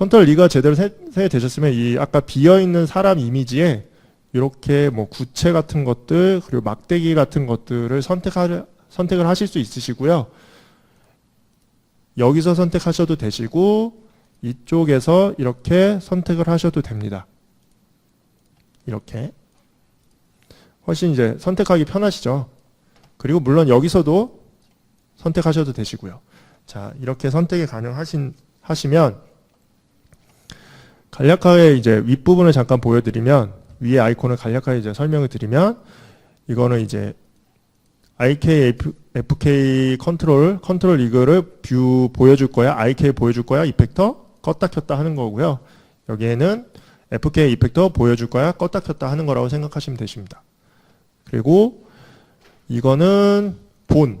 컨트롤 리가 제대로 세되셨으면 이 아까 비어 있는 사람 이미지에 이렇게 뭐 구체 같은 것들 그리고 막대기 같은 것들을 선택하 선택을 하실 수 있으시고요. 여기서 선택하셔도 되시고 이쪽에서 이렇게 선택을 하셔도 됩니다. 이렇게 훨씬 이제 선택하기 편하시죠. 그리고 물론 여기서도 선택하셔도 되시고요. 자, 이렇게 선택이 가능하신 하시면 간략하게 이제 윗부분을 잠깐 보여드리면 위에 아이콘을 간략하게 이제 설명을 드리면 이거는 이제 IK FK 컨트롤 컨트롤 리그를 뷰 보여줄 거야 IK 보여줄 거야 이펙터 껐다 켰다 하는 거고요. 여기에는 FK 이펙터 보여줄 거야 껐다 켰다 하는 거라고 생각하시면 되십니다. 그리고 이거는 본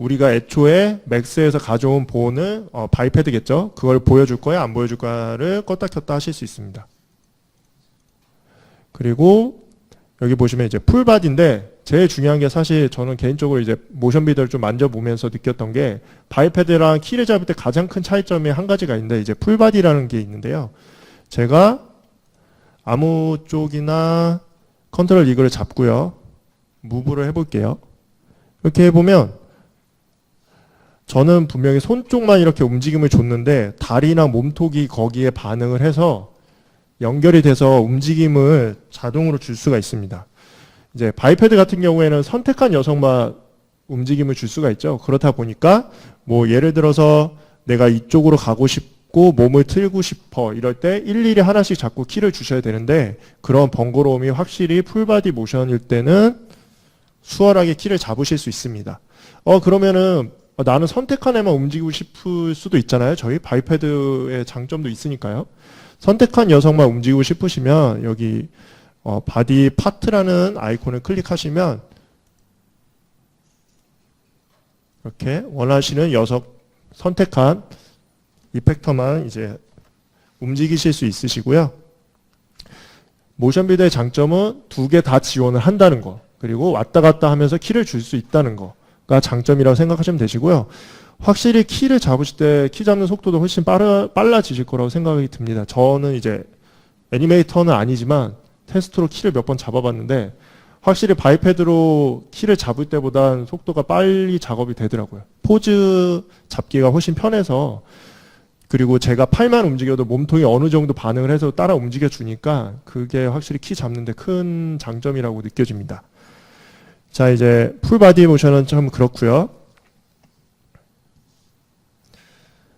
우리가 애초에 맥스에서 가져온 본을 어, 바이패드겠죠 그걸 보여줄 거야 안 보여줄 거야를 껐다 켰다 하실 수 있습니다 그리고 여기 보시면 이제 풀바디인데 제일 중요한 게 사실 저는 개인적으로 이제 모션 비더를 좀 만져보면서 느꼈던 게 바이패드랑 키를 잡을 때 가장 큰 차이점이 한 가지가 있는데 이제 풀바디라는 게 있는데요. 제가 아무 쪽이나 컨트롤 이거를 잡고요. 무브를 해볼게요. 이렇게 해보면 저는 분명히 손 쪽만 이렇게 움직임을 줬는데 다리나 몸통이 거기에 반응을 해서 연결이 돼서 움직임을 자동으로 줄 수가 있습니다. 이제 바이패드 같은 경우에는 선택한 여성만 움직임을 줄 수가 있죠. 그렇다 보니까 뭐 예를 들어서 내가 이쪽으로 가고 싶고 몸을 틀고 싶어 이럴 때 일일이 하나씩 자꾸 키를 주셔야 되는데 그런 번거로움이 확실히 풀바디 모션일 때는 수월하게 키를 잡으실 수 있습니다. 어 그러면은 나는 선택한 애만 움직이고 싶을 수도 있잖아요. 저희 바이패드의 장점도 있으니까요. 선택한 여성만 움직이고 싶으시면 여기 어, 바디 파트라는 아이콘을 클릭하시면 이렇게 원하시는 여성 선택한 이펙터만 이제 움직이실 수 있으시고요. 모션 비드의 장점은 두 개 다 지원을 한다는 거 그리고 왔다 갔다 하면서 키를 줄 수 있다는 거가 장점이라고 생각하시면 되시고요. 확실히 키를 잡으실 때 키 잡는 속도도 훨씬 빠르, 빨라지실 거라고 생각이 듭니다. 저는 이제 애니메이터는 아니지만 테스트로 키를 몇 번 잡아봤는데 확실히 바이패드로 키를 잡을 때보단 속도가 빨리 작업이 되더라고요. 포즈 잡기가 훨씬 편해서 그리고 제가 팔만 움직여도 몸통이 어느 정도 반응을 해서 따라 움직여 주니까 그게 확실히 키 잡는데 큰 장점이라고 느껴집니다. 자 이제 풀바디 모션은 좀 그렇고요.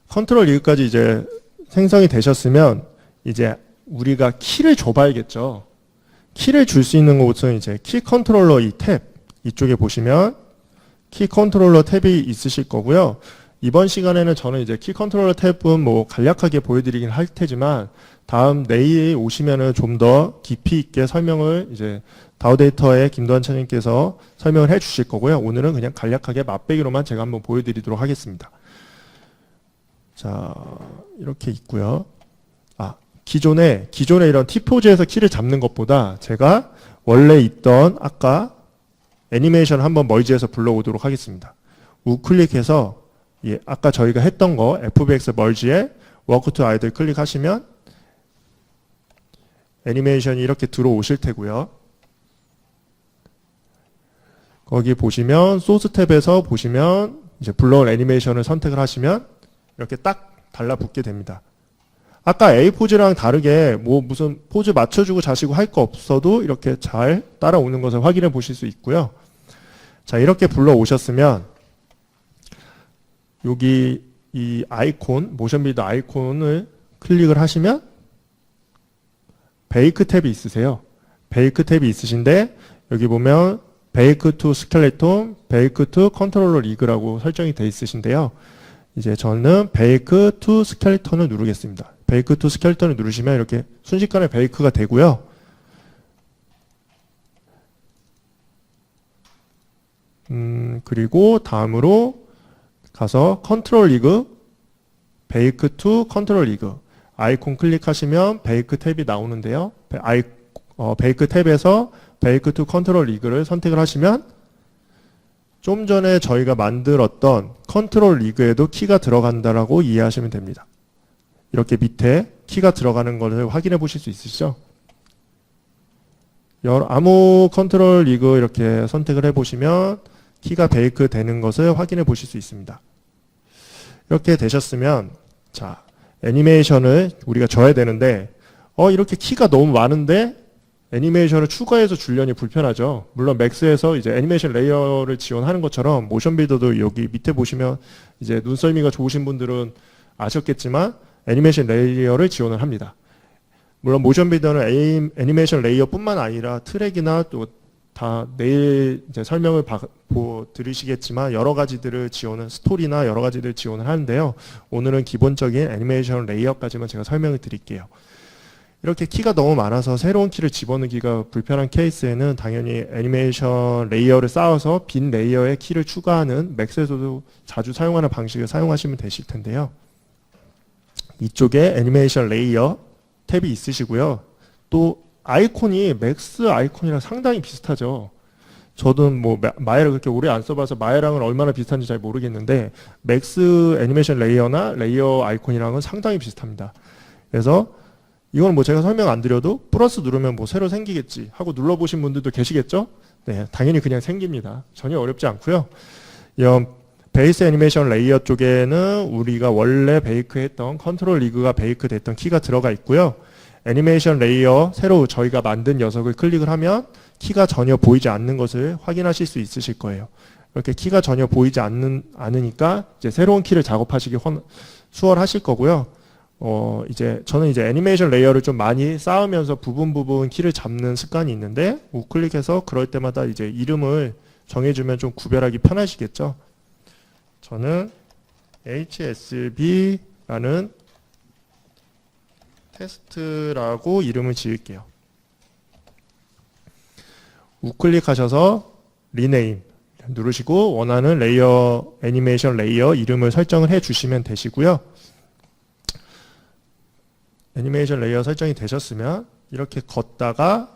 컨트롤 리그까지 이제 생성이 되셨으면 이제 우리가 키를 줘봐야겠죠. 키를 줄 수 있는 곳은 이제 키 컨트롤러 이 탭 이쪽에 보시면 키 컨트롤러 탭이 있으실 거고요. 이번 시간에는 저는 이제 키 컨트롤러 탭은 뭐 간략하게 보여드리긴 할 테지만 다음 내일 오시면은 좀 더 깊이 있게 설명을 이제 다우데이터의 김도환 차님께서 설명을 해 주실 거고요. 오늘은 그냥 간략하게 맛배기로만 제가 한번 보여드리도록 하겠습니다. 자, 이렇게 있고요. 아, 기존에 기존에 이런 T포즈에서 키를 잡는 것보다 제가 원래 있던 아까 애니메이션 한번 멀지해서 불러오도록 하겠습니다. 우클릭해서 예, 아까 저희가 했던 거 FBX 멀지에 워크 투 아이들 클릭하시면 애니메이션이 이렇게 들어오실 테고요. 거기 보시면 소스 탭에서 보시면 이제 불러온 애니메이션을 선택을 하시면 이렇게 딱 달라붙게 됩니다. 아까 A 포즈랑 다르게 뭐 무슨 포즈 맞춰주고 자시고 할 거 없어도 이렇게 잘 따라오는 것을 확인해 보실 수 있고요. 자 이렇게 불러 오셨으면 여기 이 아이콘 모션 빌드 아이콘을 클릭을 하시면 베이크 탭이 있으세요. 베이크 탭이 있으신데 여기 보면 베이크 투 스켈레톤, 베이크 투 컨트롤러 리그라고 설정이 돼 있으신데요. 이제 저는 베이크 투 스켈레톤을 누르겠습니다. 베이크 투 스켈레톤을 누르시면 이렇게 순식간에 베이크가 되고요. 음, 그리고 다음으로 가서 컨트롤 리그 베이크 투 컨트롤 리그 아이콘 클릭하시면 베이크 탭이 나오는데요. 아이, 어, 베이크 탭에서 베이크 투 컨트롤 리그를 선택을 하시면 좀 전에 저희가 만들었던 컨트롤 리그에도 키가 들어간다라고 이해하시면 됩니다. 이렇게 밑에 키가 들어가는 것을 확인해 보실 수 있으시죠? 아무 컨트롤 리그 이렇게 선택을 해 보시면 키가 베이크 되는 것을 확인해 보실 수 있습니다. 이렇게 되셨으면 자 애니메이션을 우리가 줘야 되는데 어 이렇게 키가 너무 많은데 애니메이션을 추가해서 줄려니 불편하죠. 물론 맥스에서 이제 애니메이션 레이어를 지원하는 것처럼 모션 빌더도 여기 밑에 보시면 이제 눈썰미가 좋으신 분들은 아셨겠지만 애니메이션 레이어를 지원을 합니다. 물론 모션 빌더는 애니메이션 레이어뿐만 아니라 트랙이나 또 다 내일 이제 설명을 봐- 보, 들으시겠지만 여러 가지들을 지원은 스토리나 여러 가지들 지원을 하는데요. 오늘은 기본적인 애니메이션 레이어까지만 제가 설명을 드릴게요. 이렇게 키가 너무 많아서 새로운 키를 집어넣기가 불편한 케이스에는 당연히 애니메이션 레이어를 쌓아서 빈 레이어에 키를 추가하는 맥스에서도 자주 사용하는 방식을 사용하시면 되실 텐데요. 이쪽에 애니메이션 레이어 탭이 있으시고요. 또 아이콘이 맥스 아이콘이랑 상당히 비슷하죠. 저도 뭐 마- 마에를 그렇게 오래 안 써봐서 마에랑은 얼마나 비슷한지 잘 모르겠는데 맥스 애니메이션 레이어나 레이어 아이콘이랑은 상당히 비슷합니다. 그래서 이건 뭐 제가 설명 안 드려도 플러스 누르면 뭐 새로 생기겠지 하고 눌러보신 분들도 계시겠죠? 네, 당연히 그냥 생깁니다. 전혀 어렵지 않고요. 이 베이스 애니메이션 레이어 쪽에는 우리가 원래 베이크했던 컨트롤 리그가 베이크 됐던 키가 들어가 있고요. 애니메이션 레이어 새로 저희가 만든 녀석을 클릭을 하면 키가 전혀 보이지 않는 것을 확인하실 수 있으실 거예요. 이렇게 키가 전혀 보이지 않는 않으니까 이제 새로운 키를 작업하시기 원- 수월하실 거고요. 어 이제 저는 이제 애니메이션 레이어를 좀 많이 쌓으면서 부분 부분 키를 잡는 습관이 있는데 우클릭해서 그럴 때마다 이제 이름을 정해주면 좀 구별하기 편하시겠죠. 저는 HSB라는 테스트라고 이름을 지을게요. 우클릭하셔서 리네임 누르시고 원하는 레이어 애니메이션 레이어 이름을 설정을 해 주시면 되시고요. 애니메이션 레이어 설정이 되셨으면 이렇게 걷다가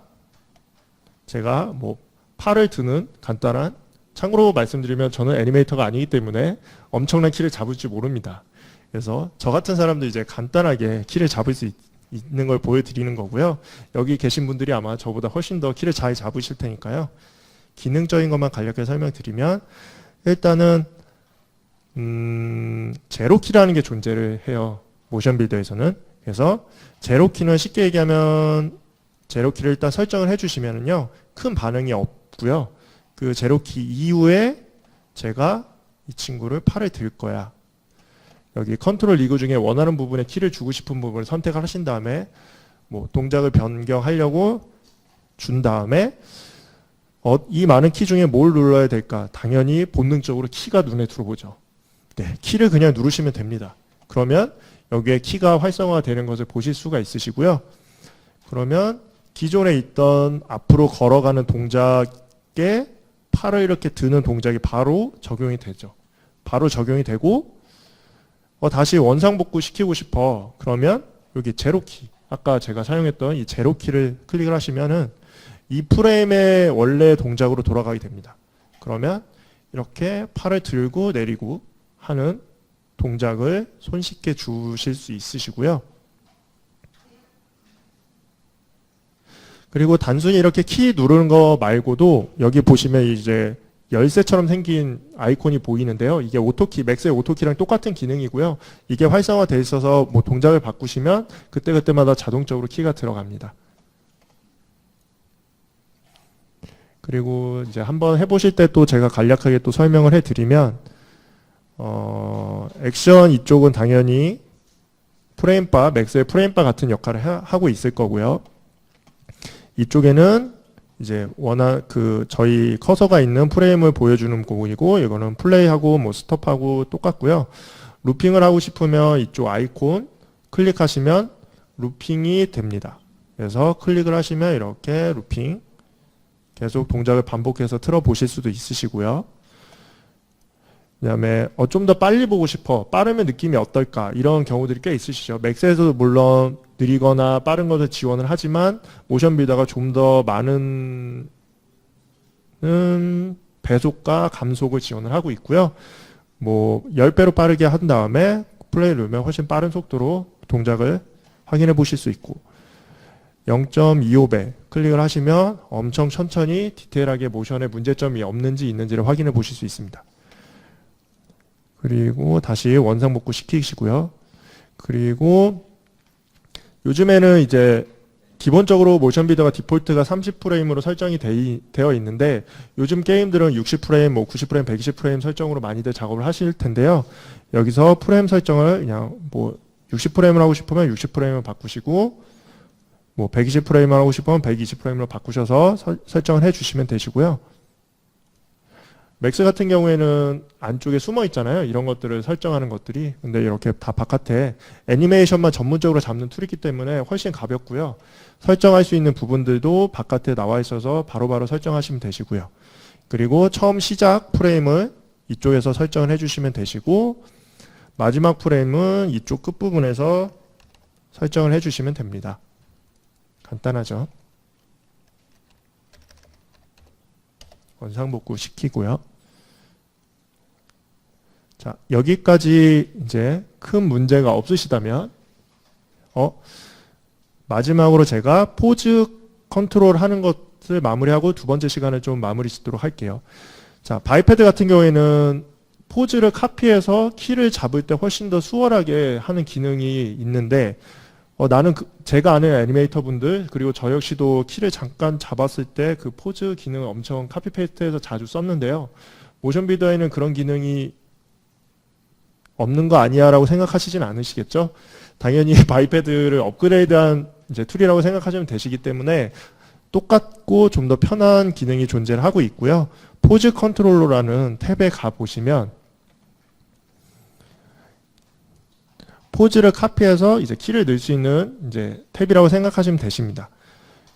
제가 뭐 팔을 드는 간단한 참고로 말씀드리면 저는 애니메이터가 아니기 때문에 엄청난 키를 잡을 줄 모릅니다. 그래서 저 같은 사람도 이제 간단하게 키를 잡을 수 있, 있는 걸 보여드리는 거고요. 여기 계신 분들이 아마 저보다 훨씬 더 키를 잘 잡으실 테니까요. 기능적인 것만 간략하게 설명드리면 일단은 음, 제로키라는 게 존재를 해요. 모션 빌더에서는. 그래서 제로키는 쉽게 얘기하면 제로키를 일단 설정을 해주시면은요 큰 반응이 없고요. 그 제로키 이후에 제가 이 친구를 팔을 들 거야. 여기 컨트롤 리그 중에 원하는 부분에 키를 주고 싶은 부분을 선택을 하신 다음에 뭐 동작을 변경하려고 준 다음에 어, 이 많은 키 중에 뭘 눌러야 될까? 당연히 본능적으로 키가 눈에 들어오죠. 네, 키를 그냥 누르시면 됩니다. 그러면 여기에 키가 활성화되는 것을 보실 수가 있으시고요. 그러면 기존에 있던 앞으로 걸어가는 동작에 팔을 이렇게 드는 동작이 바로 적용이 되죠. 바로 적용이 되고 어, 다시 원상복구 시키고 싶어. 그러면 여기 제로키 아까 제가 사용했던 이 제로키를 클릭을 하시면은 이 프레임의 원래 동작으로 돌아가게 됩니다. 그러면 이렇게 팔을 들고 내리고 하는 동작을 손쉽게 주실 수 있으시고요. 그리고 단순히 이렇게 키 누르는 거 말고도 여기 보시면 이제 열쇠처럼 생긴 아이콘이 보이는데요. 이게 오토키, 맥스의 오토키랑 똑같은 기능이고요. 이게 활성화되어 있어서 뭐 동작을 바꾸시면 그때그때마다 자동적으로 키가 들어갑니다. 그리고 이제 한번 해보실 때 또 제가 간략하게 또 설명을 해드리면 어, 액션 이쪽은 당연히 프레임바, 맥스의 프레임바 같은 역할을 하- 하고 있을 거고요. 이쪽에는 이제 원한 그 저희 커서가 있는 프레임을 보여주는 부분이고 이거는 플레이하고 뭐 스톱하고 똑같고요. 루핑을 하고 싶으면 이쪽 아이콘 클릭하시면 루핑이 됩니다. 그래서 클릭을 하시면 이렇게 루핑 계속 동작을 반복해서 틀어 보실 수도 있으시고요. 그다음에 어, 좀 더 빨리 보고 싶어 빠르면 느낌이 어떨까 이런 경우들이 꽤 있으시죠. 맥스에서도 물론 느리거나 빠른 것을 지원을 하지만 모션 빌더가 좀 더 많은 음, 배속과 감속을 지원을 하고 있고요. 뭐 10배로 빠르게 한 다음에 플레이를 누르면 훨씬 빠른 속도로 동작을 확인해 보실 수 있고 0.25배 클릭을 하시면 엄청 천천히 디테일하게 모션에 문제점이 없는지 있는지를 확인해 보실 수 있습니다. 그리고 다시 원상 복구 시키시고요. 그리고 요즘에는 이제 기본적으로 모션 비더가 디폴트가 30프레임으로 설정이 돼- 되어 있는데 요즘 게임들은 60프레임, 뭐 90프레임, 120프레임 설정으로 많이들 작업을 하실 텐데요. 여기서 프레임 설정을 그냥 뭐 60프레임을 하고 싶으면 60프레임을 바꾸시고 뭐 120프레임을 하고 싶으면 120프레임으로 바꾸셔서 설- 설정을 해 주시면 되시고요. 맥스 같은 경우에는 안쪽에 숨어 있잖아요. 이런 것들을 설정하는 것들이. 근데 이렇게 다 바깥에 애니메이션만 전문적으로 잡는 툴이기 때문에 훨씬 가볍고요. 설정할 수 있는 부분들도 바깥에 나와 있어서 바로바로 설정하시면 되시고요. 그리고 처음 시작 프레임을 이쪽에서 설정을 해주시면 되시고 마지막 프레임은 이쪽 끝부분에서 설정을 해주시면 됩니다. 간단하죠? 원상복구 시키고요. 자, 여기까지 이제 큰 문제가 없으시다면, 어, 마지막으로 제가 포즈 컨트롤 하는 것을 마무리하고 두 번째 시간을 좀 마무리 짓도록 할게요. 자, 바이패드 같은 경우에는 포즈를 카피해서 키를 잡을 때 훨씬 더 수월하게 하는 기능이 있는데, 어, 나는 그- 제가 아는 애니메이터 분들 그리고 저 역시도 키를 잠깐 잡았을 때 그 포즈 기능을 엄청 카피 페이스트해서 자주 썼는데요. 모션 비더에는 그런 기능이 없는 거 아니야라고 생각하시진 않으시겠죠? 당연히 바이패드를 업그레이드한 이제 툴이라고 생각하시면 되시기 때문에 똑같고 좀 더 편한 기능이 존재를 하고 있고요. 포즈 컨트롤러라는 탭에 가 보시면 포즈를 카피해서 이제 키를 넣을 수 있는 이제 탭이라고 생각하시면 되십니다.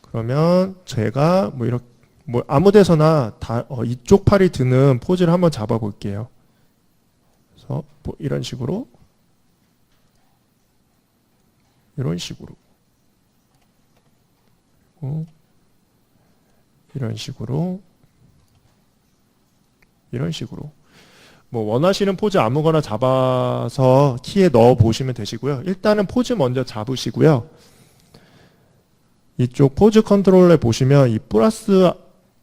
그러면 제가 뭐 이렇게 뭐 아무 데서나 다 어, 이쪽 팔이 드는 포즈를 한번 잡아 볼게요. 그래서 뭐 이런 식으로 이런 식으로 이런 식으로 이런 식으로 뭐 원하시는 포즈 아무거나 잡아서 키에 넣어 보시면 되시고요. 일단은 포즈 먼저 잡으시고요. 이쪽 포즈 컨트롤에 보시면 이 플러스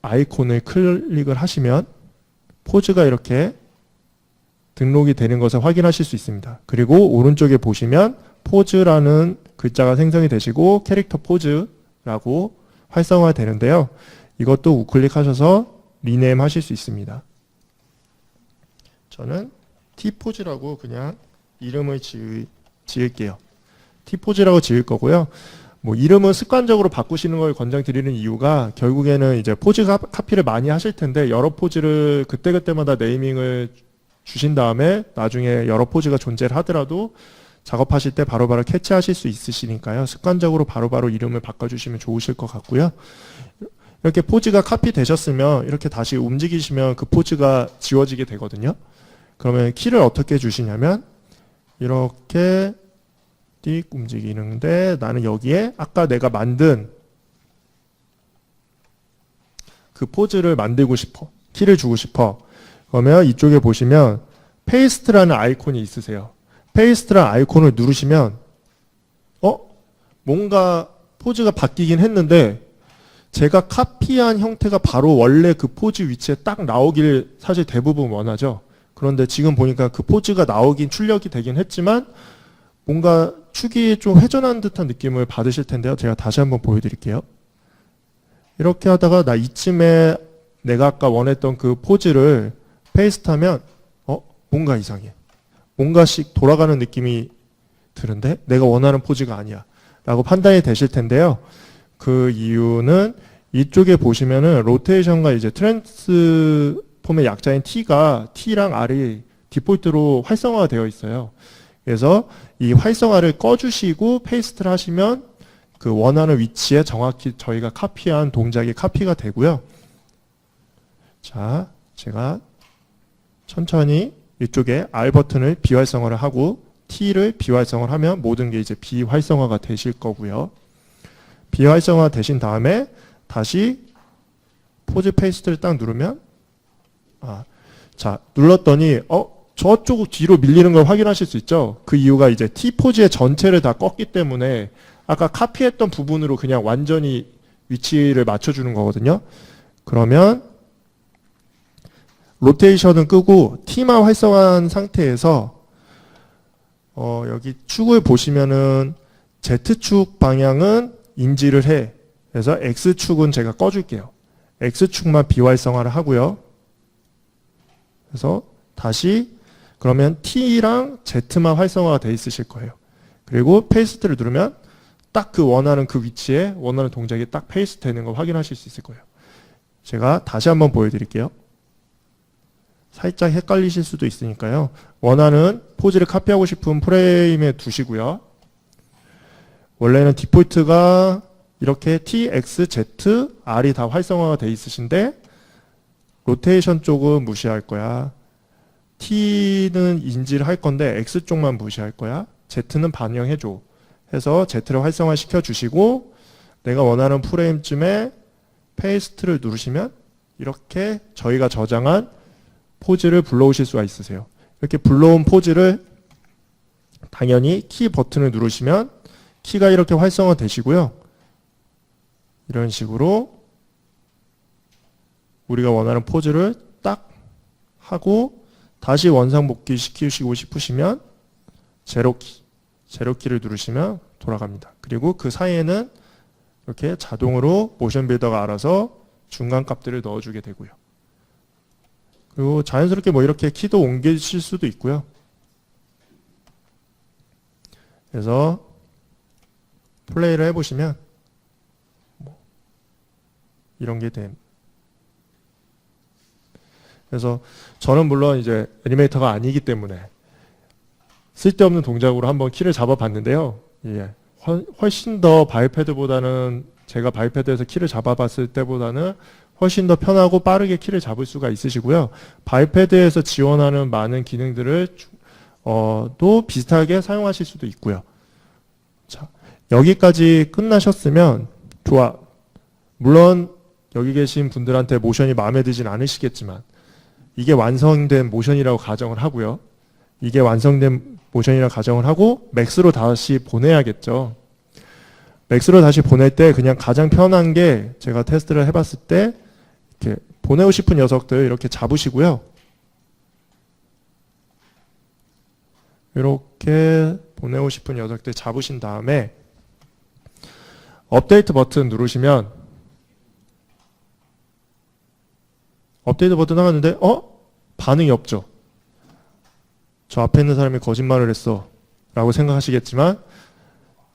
아이콘을 클릭을 하시면 포즈가 이렇게 등록이 되는 것을 확인하실 수 있습니다. 그리고 오른쪽에 보시면 포즈라는 글자가 생성이 되시고 캐릭터 포즈라고 활성화 되는데요. 이것도 우클릭하셔서 리네임 하실 수 있습니다. 저는 T포즈라고 그냥 이름을 지을, 지을게요. T포즈라고 지을 거고요. 뭐 이름은 습관적으로 바꾸시는 걸 권장드리는 이유가 결국에는 이제 포즈 카- 카피를 많이 하실 텐데 여러 포즈를 그때그때마다 네이밍을 주신 다음에 나중에 여러 포즈가 존재를 하더라도 작업하실 때 바로바로 캐치하실 수 있으시니까요. 습관적으로 바로 바로 이름을 바꿔주시면 좋으실 것 같고요. 이렇게 포즈가 카피 되셨으면 이렇게 다시 움직이시면 그 포즈가 지워지게 되거든요. 그러면 키를 어떻게 주시냐면 이렇게 띡 움직이는데 나는 여기에 아까 내가 만든 그 포즈를 만들고 싶어. 키를 주고 싶어. 그러면 이쪽에 보시면 페이스트라는 아이콘이 있으세요. 페이스트라는 아이콘을 누르시면 어? 뭔가 포즈가 바뀌긴 했는데 제가 카피한 형태가 바로 원래 그 포즈 위치에 딱 나오길 사실 대부분 원하죠. 그런데 지금 보니까 그 포즈가 나오긴 출력이 되긴 했지만 뭔가 축이 좀 회전한 듯한 느낌을 받으실 텐데요. 제가 다시 한번 보여드릴게요. 이렇게 하다가 나 이쯤에 내가 아까 원했던 그 포즈를 페이스트하면 어 뭔가 이상해. 뭔가씩 돌아가는 느낌이 드는데 내가 원하는 포즈가 아니야. 라고 판단이 되실 텐데요. 그 이유는 이쪽에 보시면은 로테이션과 이제 트랜스 폼의 약자인 T가 T랑 R이 디폴트로 활성화가 되어 있어요. 그래서 이 활성화를 꺼주시고 페이스트를 하시면 그 원하는 위치에 정확히 저희가 카피한 동작이 카피가 되고요. 자, 제가 천천히 이쪽에 R 버튼을 비활성화를 하고 T를 비활성화를 하면 모든 게 이제 비활성화가 되실 거고요. 비활성화 되신 다음에 다시 포즈 페이스트를 딱 누르면 아, 자 눌렀더니 어 저쪽 뒤로 밀리는 걸 확인하실 수 있죠. 그 이유가 이제 T 포즈의 전체를 다 껐기 때문에 아까 카피했던 부분으로 그냥 완전히 위치를 맞춰주는 거거든요. 그러면 로테이션은 끄고 T만 활성화한 상태에서 어, 여기 축을 보시면은 Z축 방향은 인지를 해. 그래서 X축은 제가 꺼줄게요. X축만 비활성화를 하고요. 그래서 다시 그러면 T랑 Z만 활성화가 돼 있으실 거예요. 그리고 페이스트를 누르면 딱 그 원하는 그 위치에 원하는 동작이 딱 페이스트 되는 걸 확인하실 수 있을 거예요. 제가 다시 한번 보여드릴게요. 살짝 헷갈리실 수도 있으니까요. 원하는 포즈를 카피하고 싶은 프레임에 두시고요. 원래는 디폴트가 이렇게 T, X, Z, R이 다 활성화가 돼 있으신데 로테이션 쪽은 무시할 거야. T는 인지를 할 건데 X 쪽만 무시할 거야. Z는 반영해 줘. 해서 Z를 활성화 시켜 주시고 내가 원하는 프레임쯤에 페이스트를 누르시면 이렇게 저희가 저장한 포즈를 불러오실 수가 있으세요. 이렇게 불러온 포즈를 당연히 키 버튼을 누르시면 키가 이렇게 활성화 되시고요. 이런 식으로 우리가 원하는 포즈를 딱 하고 다시 원상복귀 시키시고 싶으시면 제로키, 제로키를 누르시면 돌아갑니다. 그리고 그 사이에는 이렇게 자동으로 모션 빌더가 알아서 중간 값들을 넣어주게 되고요. 그리고 자연스럽게 뭐 이렇게 키도 옮기실 수도 있고요. 그래서 플레이를 해보시면 뭐 이런 게 됩니다. 그래서 저는 물론 이제 애니메이터가 아니기 때문에 쓸데없는 동작으로 한번 키를 잡아봤는데요. 예, 훨- 훨씬 더 바이패드보다는 제가 바이패드에서 키를 잡아봤을 때보다는 훨씬 더 편하고 빠르게 키를 잡을 수가 있으시고요. 바이패드에서 지원하는 많은 기능들을 주- 어, 또 비슷하게 사용하실 수도 있고요. 자, 여기까지 끝나셨으면 좋아. 물론 여기 계신 분들한테 모션이 마음에 들진 않으시겠지만 이게 완성된 모션이라고 가정을 하고요. 이게 완성된 모션이라고 가정을 하고 맥스로 다시 보내야겠죠. 맥스로 다시 보낼 때 그냥 가장 편한 게 제가 테스트를 해봤을 때 이렇게 보내고 싶은 녀석들 이렇게 잡으시고요. 이렇게 보내고 싶은 녀석들 잡으신 다음에 업데이트 버튼 누르시면 업데이트 버튼 나갔는데 어? 반응이 없죠. 저 앞에 있는 사람이 거짓말을 했어 라고 생각하시겠지만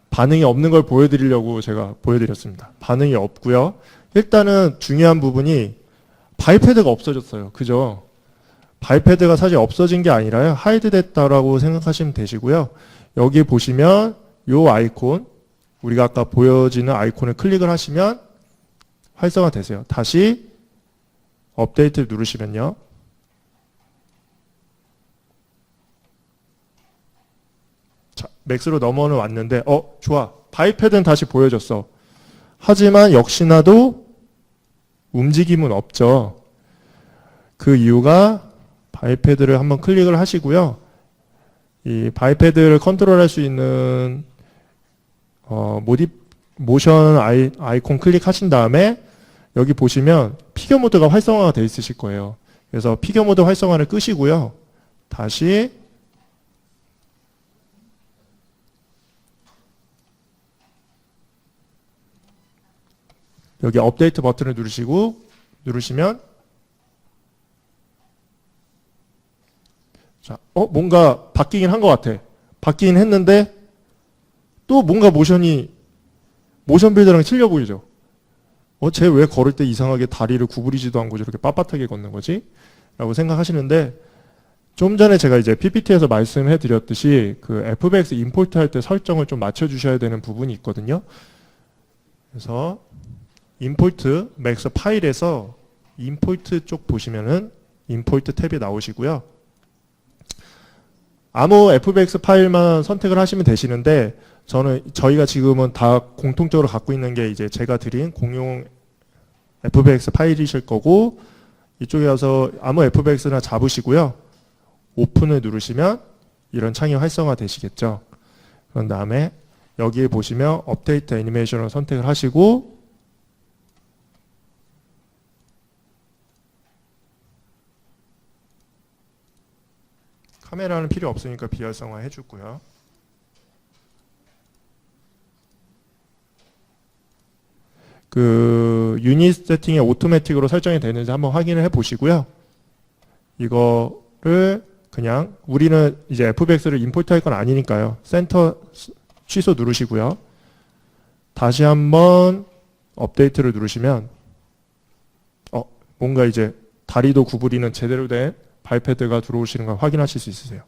반응이 없는 걸 보여드리려고 제가 보여드렸습니다. 반응이 없고요. 일단은 중요한 부분이 바이패드가 없어졌어요. 그죠? 바이패드가 사실 없어진 게 아니라요. 하이드 됐다라고 생각하시면 되시고요. 여기 보시면 요 아이콘 우리가 아까 보여지는 아이콘을 클릭을 하시면 활성화 되세요. 다시 업데이트 누르시면요. 자, 맥스로 넘어는 왔는데 어, 좋아. 바이패드는 다시 보여줬어. 하지만 역시나도 움직임은 없죠. 그 이유가 바이패드를 한번 클릭을 하시고요. 이 바이패드를 컨트롤할 수 있는 어, 모디 모션 아이, 아이콘 클릭하신 다음에 여기 보시면 피겨 모드가 활성화가 되어 있으실 거예요. 그래서 피겨 모드 활성화를 끄시고요. 다시 여기 업데이트 버튼을 누르시고 누르시면 자, 어 뭔가 바뀌긴 한 것 같아. 바뀌긴 했는데 또 뭔가 모션이 모션 빌더랑 틀려 보이죠. 어, 쟤 왜 걸을 때 이상하게 다리를 구부리지도 않고 저렇게 빳빳하게 걷는 거지? 라고 생각하시는데 좀 전에 제가 이제 PPT에서 말씀해 드렸듯이 그 FBX 임포트 할 때 설정을 좀 맞춰 주셔야 되는 부분이 있거든요. 그래서 임포트 맥스 파일에서 임포트 쪽 보시면은 임포트 탭이 나오시고요. 아무 FBX 파일만 선택을 하시면 되시는데 저는 저희가 지금은 다 공통적으로 갖고 있는 게 이제 제가 드린 공용 FBX 파일이실 거고 이쪽에 와서 아무 FBX나 잡으시고요. 오픈을 누르시면 이런 창이 활성화 되시겠죠. 그런 다음에 여기에 보시면 업데이트 애니메이션을 선택을 하시고 카메라는 필요 없으니까 비활성화 해주고요. 그 유닛 세팅에 오토매틱으로 설정이 되는지 한번 확인을 해 보시고요. 이거를 그냥 우리는 이제 FBX를 임포트 할 건 아니니까요. 센터 스- 취소 누르시고요. 다시 한번 업데이트를 누르시면 어 뭔가 이제 다리도 구부리는 제대로 된 발패드가 들어오시는 걸 확인하실 수 있으세요.